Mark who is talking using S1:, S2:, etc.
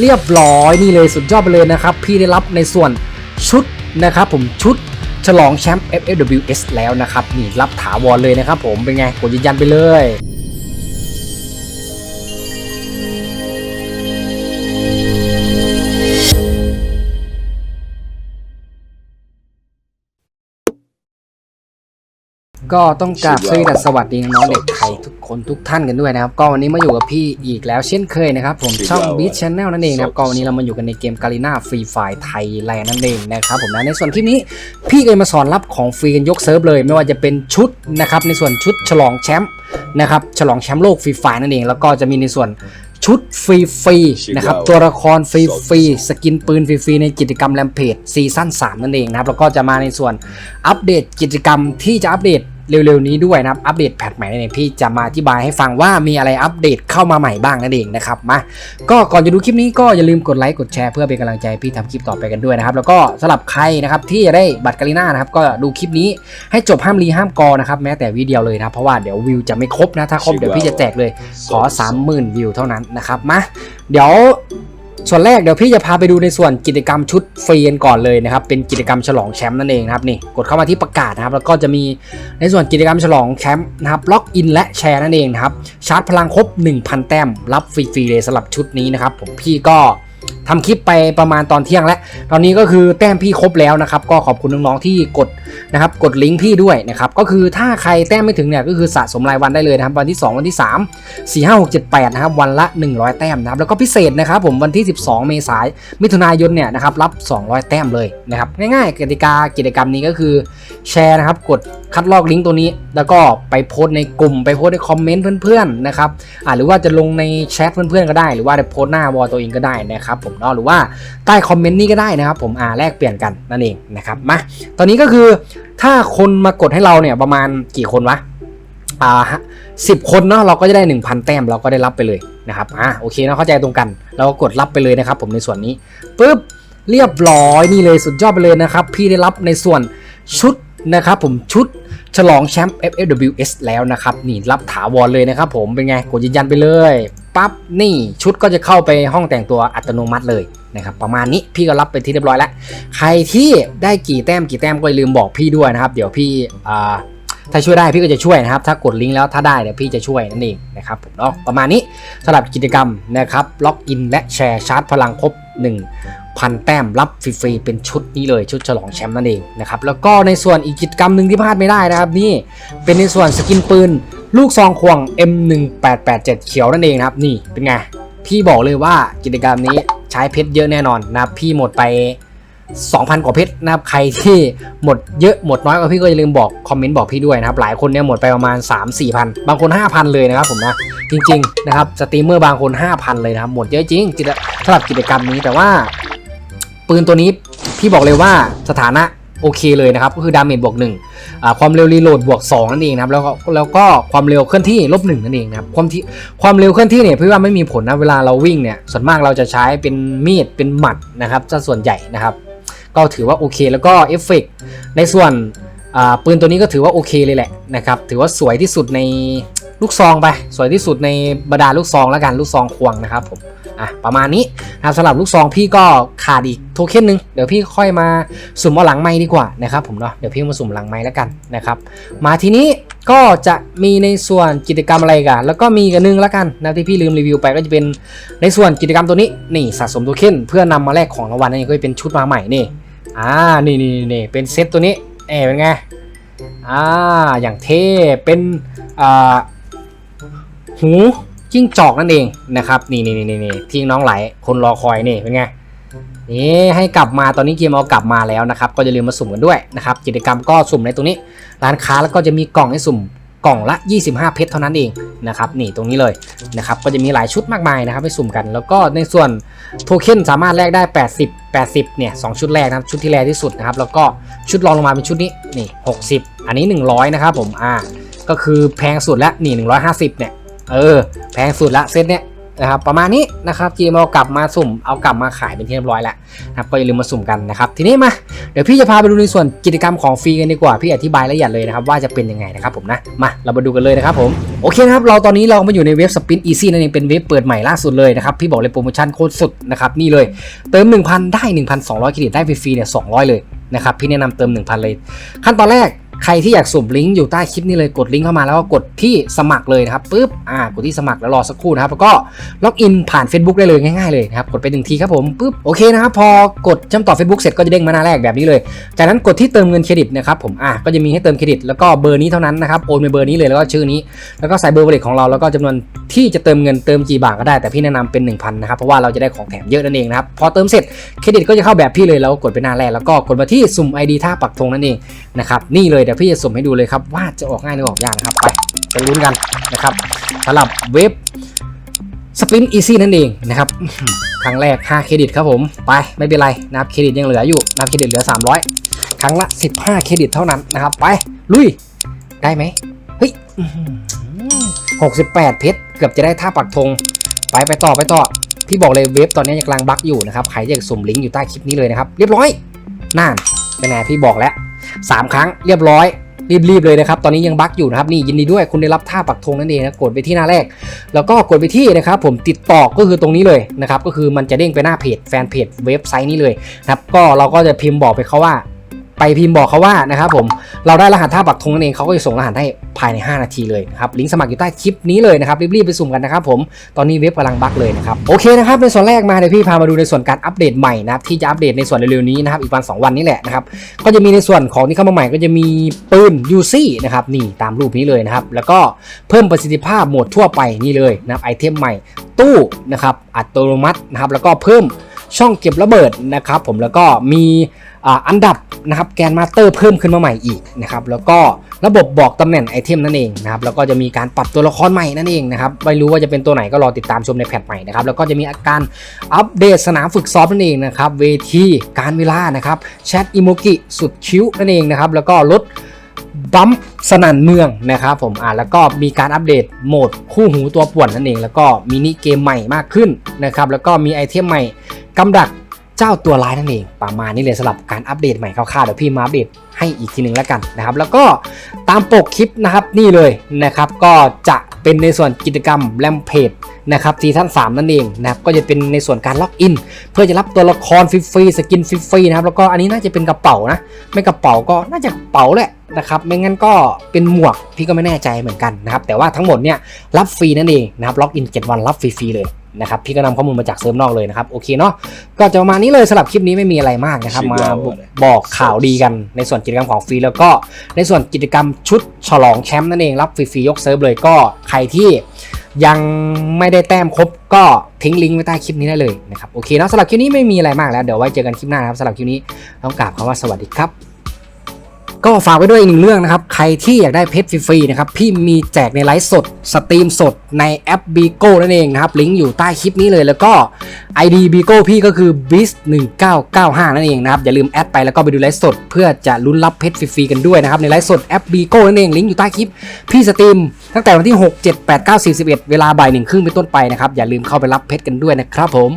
S1: เรียบร้อยนี่เลยสุดยอดไปเลยนะครับ พี่ได้รับในส่วนชุดนะครับผมชุดฉลองแชมป์ FFWS แล้วนะครับ นี่รับถาวรเลยนะครับผมเป็นไงกดยืนยันไปเลย ก็ต้องกราบสวัสดีสวัสดีน้องๆเด็กไทยทุกคนทุกท่านกันด้วยนะครับ ก็วันนี้มาอยู่กับพี่อีกแล้วเช่นเคยนะครับ ผมช่อง Beat Channel นั่นเองนะครับก็วันนี้เรามาอยู่กันในเกม Garena Free Fire ไทยแลนด์นั่นเองนะครับผมนะในส่วนคลิปนี้พี่ก็เลยมาสอนรับของฟรีกันยกเซิร์ฟเลย ไม่ว่าจะเป็นชุดนะครับในส่วนชุดฉลองแชมป์นะครับฉลองแชมป์โลกฟรีไฟนั่นเอง แล้วก็จะมีในส่วนชุดฟรีฟรีๆนะครับตัวละครฟรีฟรีๆสกินปืนฟรีฟรีๆในกิจกรรมแรมเพจซีซั่น3นั่นเองนะครับแล้วก็จะมาในส่วนอัปเดตกิจกรรมที่จะอัปเดต เร็วๆนี้ด้วยนะครับ อัปเดตแพทใหม่นั่นเองพี่จะมาอธิบายให้ฟังว่ามีอะไรอัปเดตเข้ามาใหม่บ้างนั่นเองนะครับมาก็ก่อนจะดูคลิปนี้ก็อย่าลืมกดไลค์กดแชร์เพื่อเป็นกำลังใจพี่ทำคลิปต่อไปกันด้วยนะครับ แล้วก็สำหรับใครนะครับที่จะได้บัตรกาลิน่านะครับก็ดูคลิปนี้ให้จบห้ามรีห้ามกอนะครับแม้แต่วิดีโอเลยนะครับเพราะว่าเดี๋ยววิวจะไม่ครบนะถ้าครบเดี๋ยวพี่จะแจกเลยขอ 30,000 วิวเท่านั้นนะครับมาเดี๋ยว ส่วนแรกเดี๋ยวพี่จะพาไปดูในส่วนกิจกรรมชุดฟรีกันก่อนเลยนะครับ เป็นกิจกรรมฉลองแชมป์นั่นเองนะครับนี่กดเข้ามาที่ประกาศนะครับ แล้วก็จะมีในส่วนกิจกรรมฉลองแชมป์นะครับล็อกอินและแชร์นั่นเองนะครับชาร์จพลังครบ 1,000 แต้มรับฟรีๆเลยสำหรับชุดนี้นะครับผมพี่ก็ ทำคลิปไปประมาณตอนเที่ยงแล้ว ตอนนี้ก็คือแต้มพี่ครบแล้วนะครับ ก็ขอบคุณน้องๆที่กดนะครับกดลิงก์พี่ด้วยนะครับก็คือถ้าใครแต้มไม่ถึงเนี่ยก็คือสะสมรายวันได้เลยนะครับวันที่ 2 วันที่ 3 4 5 6 7 8นะครับวันละ 100 แต้มนะครับแล้วก็พิเศษนะครับผมวันที่ 12 เมษายนมิถุนายนเนี่ยนะครับรับ 200 แต้มเลยนะครับง่ายๆกติกากิจกรรมนี้ก็คือ แชร์นะครับ กดคัดลอกลิงก์ตัวนี้ แล้วก็ไปโพสต์ในกลุ่มไปโพสต์ในคอมเมนต์เพื่อนๆนะครับอ่าหรือว่าจะลงในแชทเพื่อนๆก็ได้ หรือว่าจะโพสต์หน้าวอลตัวเองก็ได้นะครับผมเนาะหรือว่าใต้คอมเมนต์นี้ก็ได้นะครับ ผมอ่าแลกเปลี่ยนกันนั่นเองนะครับมาตอนนี้ก็คือถ้าคนมากดให้เราเนี่ยประมาณกี่คนวะอ่าสิบคนเนาะเราก็จะได้ 1,000 แต้มเราก็ได้รับไปเลยนะครับอ่าโอเคเนาะเข้าใจตรงกัน เราก็กดรับไปเลยนะครับ ผมในส่วนนี้ปุ๊บเรียบร้อยนี่เลยสุดยอดไปเลยนะครับ พี่ได้รับในส่วนชุด นะครับผมชุดฉลองแชมป์ FFWS แล้วนะครับ นี่รับถาวรเลยนะครับผมเป็นไงกดยืนยันไปเลยปั๊บนี่ชุดก็จะเข้าไปห้องแต่งตัวอัตโนมัติเลยนะครับประมาณนี้พี่ก็รับไปที่เรียบร้อยแล้ว ใครที่ได้กี่แต้มกี่แต้มก็อย่าลืมบอกพี่ด้วยนะครับ เดี๋ยวพี่ถ้าช่วยได้พี่ก็จะช่วยนะครับ ถ้ากดลิงก์แล้วถ้าได้เดี๋ยวพี่จะช่วยนั่นเองนะครับผมเนาะประมาณนี้สำหรับกิจกรรมนะครับล็อกอินและแชร์ชาร์จพลังครบ 1,000 แต้มรับฟรีๆเป็นชุดนี้เลยชุดฉลองแชมป์นั่นเองนะครับแล้วก็ในส่วนอีกกิจกรรมหนึ่งที่พลาดไม่ได้นะครับนี่เป็นในส่วนสกินปืน ลูกซองควง M1887 เขียวนั่นเองนะครับนี่เป็นไงพี่บอกเลยว่ากิจกรรมนี้ใช้เพชรเยอะแน่นอนนะครับพี่หมดไป 2,000 กว่าเพชรนะครับใครที่หมดเยอะหมดน้อยกว่าพี่ก็อย่าลืมบอกคอมเมนต์บอกพี่ด้วยนะครับหลายคนเนี่ยหมดไปประมาณ 3 4พันบางคน 5,000 เลยนะครับผมนะจริงๆนะครับสตรีมเมอร์บางคน 5,000 เลยนะครับหมดเยอะจริงสำหรับกิจกรรมนี้แต่ว่า ปืนตัวนี้พี่บอกเลยว่าสถานะโอเคเลยนะครับ ก็คือดาเมจบวกหนึ่งความเร็วรีโหลดบวก 2 นั่นเองนะครับแล้วก็แล้วก็ความเร็วเคลื่อนที่ลบหนึ่งนั่นเองนะครับความที่ความเร็วเคลื่อนที่เนี่ยพี่ว่าไม่มีผลนะเวลาเราวิ่งเนี่ยส่วนมากเราจะใช้เป็นมีดเป็นหมัดนะครับซะส่วนใหญ่นะครับ ก็ถือว่าโอเคแล้วก็เอฟเฟกต์ในส่วนปืนตัวนี้ก็ถือว่าโอเคเลยแหละนะครับถือว่าสวยที่สุดในลูกซองไป สวยที่สุดในบรรดาลูกซองแล้วกันลูกซองควงนะครับผม อะประมาณนี้นะสำหรับลูกซองพี่ก็ขาดอีกโทเค็นหนึ่งเดี๋ยวพี่ค่อยมาสุ่มเอาหลังไม้ดีกว่านะครับผมเนาะเดี๋ยวพี่มาสุ่มหลังไม้แล้วกันนะครับมาทีนี้ก็จะมีในส่วนกิจกรรมอะไรกันแล้วก็มีกันนึงแล้วกันนะที่พี่ลืมรีวิวไปก็จะเป็นในส่วนกิจกรรมตัวนี้นี่สะสมโทเค็นเพื่อนำมาแลกของรางวัลนั่นเองก็จะเป็นชุดมาใหม่นี่อ่านี่นี่นี่เป็นเซตตัวนี้เอ๋เป็นไงอ่าอย่างเท่เป็นอ่าหู จิ้งจอกนั่นเองนะครับนี่นี่นี่นี่ที่น้องไหลคนรอคอยนี่เป็นไงนี่ให้กลับมาตอนนี้เกมเอากลับมาแล้วนะครับ ก็อย่าลืมมาสุ่มกันด้วยนะครับกิจกรรมก็สุ่มในตรงนี้ ร้านค้าแล้วก็จะมีกล่องให้สุ่มกล่องละ 25 เพชรเท่านั้นเองนะครับนี่ตรงนี้เลยนะครับก็จะมีหลายชุดมากมายนะครับให้สุ่มกัน แล้วก็ในส่วนโทเค็นสามารถแลกได้ 80 80เนี่ย2ชุดแรกนะครับชุดที่แรกที่สุดนะครับแล้วก็ชุดรองลงมาเป็นชุดนี้นี่60 อันนี้ 100 นะครับผมอ่าก็คือแพงสุดแล้วนี่150เนี่ย เออ แพงสุดละเซตเนี่ยนะครับประมาณนี้นะครับ GMO กลับมาสุ่มเอากลับมาขายเป็นที่เรียบร้อยแล้วนะครับก็อย่าลืมมาสุ่มกันนะครับทีนี้มาเดี๋ยวพี่จะพาไปดูในส่วนกิจกรรมของฟรีกันดีกว่าพี่อธิบายละเอียดเลยนะครับว่าจะเป็นยังไงนะครับผมนะมาเรามาดูกันเลยนะครับผมโอเคนะครับเราตอนนี้เรามาอยู่ในเว็บสปินอีซี่นั่นเองเป็นเว็บเปิดใหม่ล่าสุดเลยนะครับพี่บอกเลยโปรโมชั่นโคตรสุดนะครับนี่เลยเติม 1,000 ได้ 1,200เครดิตได้ฟรีๆเนี่ย200 เลยนะครับพี่แนะนำเติม 1,000 เลย ขั้นตอนแรก ใครที่อยากสุ่มลิงก์อยู่ใต้คลิปนี้เลยกดลิงก์เข้ามาแล้วก็กดที่สมัครเลยนะครับปุ๊บอ่ากดที่สมัครแล้วรอสักครู่นะครับแล้วก็ล็อกอินผ่าน Facebook ได้เลยง่ายๆเลยนะครับกดไปหนึ่งทีครับผมปุ๊บโอเคนะครับพอกดเชื่อมต่อ Facebook เสร็จก็จะเด้งมาหน้าแรกแบบนี้เลย จากนั้นกดที่เติมเงินเครดิตนะครับผมอะก็จะมีให้เติมเครดิต แล้วก็เบอร์นี้เท่านั้นนะครับโอนไปเบอร์นี้เลยแล้วก็ชื่อนี้ แล้วก็ใส่เบอร์บริษัทของเราแล้วก็จำนวนที่จะเติมเงินเติมกี่บาทก็ได้แต่พี่แนะนำเป็น 1,000นะครับเพราะว่าเราจะได้ของแถมเยอะนั่นเองนะครับพอเติมเสร็จเครดิตก็จะเข้าแบบพี่เลยแล้วกดไปหน้าแรกแล้วก็กดมาที่สุ่ม ID ท่าปักธงนั่นเองนะครับนี่เลยดี๋ยวพี่จะสุ่มให้ดูเลยครับว่าจะออกง่ายหรือออกยากนะครับไปไปลุ้นกันนะครับสำหรับเว็บสปินอีซี่นั่นเองนะครับครั้งแรก 5 เครดิตครับผม ไปไม่เป็นไรนะครับเครดิตยังเหลืออยู่นะครับเครดิตเหลือ 300 ครั้งละ 15 เครดิตเท่านั้นนะครับ ไปลุยได้ไหมเฮ้ยอื้อหือ68เพชรเกือบจะได้ท่าปักธงไปไปต่อไปต่อ พี่บอกเลยเว็บตอนนี้ยังกำลังบั๊กอยู่นะครับใครอยากสุ่มลิงก์อยู่ใต้คลิปนี้เลยนะครับ เรียบร้อยนั่นเป็นไงพี่บอกแล้ว 3 ครั้งเรียบร้อย รีบๆเลยนะครับ ตอนนี้ยังบั๊กอยู่นะครับนี่ยินดีด้วยคุณได้รับท่าปักธงนั่นเองนะกดไปที่หน้าแรก แล้วก็กดไปที่นะครับผมติดต่อก็คือตรงนี้เลยนะครับก็คือมันจะเด้งไปหน้าเพจแฟนเพจเว็บไซต์นี้เลยนะครับก็เราก็จะพิมพ์บอกไปเขาว่า ไปพิมพ์บอกเขาว่านะครับผมเราได้รหัสท่าปักธงนั่นเองเขาก็จะส่งรหัสให้ภายใน 5 นาทีเลยนะครับลิงก์สมัครอยู่ใต้คลิปนี้เลยนะครับรีบๆไปสุ่มกันนะครับผมตอนนี้เว็บกำลังบั๊กเลยนะครับโอเคนะครับในส่วนแรกมาเดี๋ยวพี่พามาดูในส่วนการอัปเดตใหม่นะครับที่จะอัปเดตในส่วนเร็วๆนี้นะครับอีกวันสองวันนี้แหละนะครับก็จะมีในส่วนของที่เข้ามาใหม่ก็จะมีปืน UC นะครับนี่ตามรูปนี้เลยนะครับแล้วก็เพิ่มประสิทธิภาพโหมดทั่วไปนี่เลยนะครับไอเทมใหม่ตู้นะครับอัตโนมัตินะครับแล้วก็เพิ่ม ช่องเก็บระเบิดนะครับผมแล้วก็มีอันดับนะครับแกนมาสเตอร์เพิ่มขึ้นมาใหม่อีกนะครับแล้วก็ระบบบอกตำแหน่งไอเทมนั่นเองนะครับแล้วก็จะมีการปรับตัวละครใหม่นั่นเองนะครับไม่รู้ว่าจะเป็นตัวไหนก็รอติดตามชมในแพทใหม่นะครับแล้วก็จะมีอาการอัปเดตสนามฝึกซ้อมนั่นเองนะครับเวทีการเวลานะครับแชทอิโมกิสุดคิ้วนั่นเองนะครับแล้วก็ลด บัมสนั่นเมืองนะครับผมอ่าแล้วก็มีการอัปเดตโหมดคู่หูตัวป่วนนั่นเอง แล้วก็มินิเกมใหม่มากขึ้นนะครับแล้วก็มีไอเทมใหม่กำดักเจ้าตัวร้ายนั่นเอง ประมาณนี้เลยสำหรับการอัปเดตใหม่คร่าวๆเดี๋ยวพี่มาอัปเดตให้อีกทีหนึ่งแล้วกันนะครับ แล้วก็ตามปกคลิปนะครับนี่เลยนะครับ ก็จะเป็นในส่วนกิจกรรมแรมเพจนะครับซีซั่น3นั่นเองนะครับก็จะเป็นในส่วนการล็อกอิน เพื่อจะรับตัวละครฟรีๆสกินฟรีๆนะครับแล้วก็อันนี้น่าจะเป็นกระเป๋านะ ไม่กระเป๋าก็น่าจะกระเป๋าแหละ นะครับไม่งั้นก็เป็นหมวกพี่ก็ไม่แน่ใจเหมือนกันนะครับแต่ว่าทั้งหมดเนี่ยรับฟรีนั่นเองนะครับล็อกอิน7วันรับฟรีๆเลยนะครับพี่ก็นำข้อมูลมาจากเซิร์ฟนอกเลยนะครับโอเคเนาะก็จะประมาณนี้เลยสำหรับคลิปนี้ไม่มีอะไรมากนะครับมาบอกข่าวดีกันในส่วนกิจกรรมของฟรีแล้วก็ในส่วนกิจกรรมชุดฉลองแชมป์นั่นเองรับฟรีๆยกเซิร์ฟเลยก็ใครที่ยังไม่ได้แต้มครบก็ทิ้งลิงก์ไว้ใต้คลิปนี้ได้เลยนะครับโอเคเนาะสำหรับคลิปนี้ไม่มีอะไรมากแล้วเดี๋ยวไว้เจอกันคลิปหน้านะครับสำหรับคลิปนี้ต้องกราบคำว่าสวัสดีครับ ก็ฝากไว้ด้วยอีกหนึ่งเรื่องนะครับ ใครที่อยากได้เพชรฟรีๆนะครับ พี่มีแจกในไลฟ์สด สตรีมสดในแอป b ีโก้นั่นเองนะครับ ลิงก์อยู่ใต้คลิปนี้เลย แล้วก็ ID b ีโก้พี่ก็คือ b i s 1995นั่นเองนะครับ อย่าลืมแอดไปแล้วก็ไปดูไลฟ์สด เพื่อจะลุ้นรับเพชรฟรีๆกันด้วยนะครับ ในไลฟ์สดแอป b ีโก้นั่นเอง ลิงก์อยู่ใต้คลิป พี่สตรีมตั้งแต่วันที่ 6 7 8 9 41 เวลาบ่ายหนึ่งครึ่งเป็นต้นไปนะครับ อย่าลืมเข้าไปรับเพชรกันด้วยนะครับผม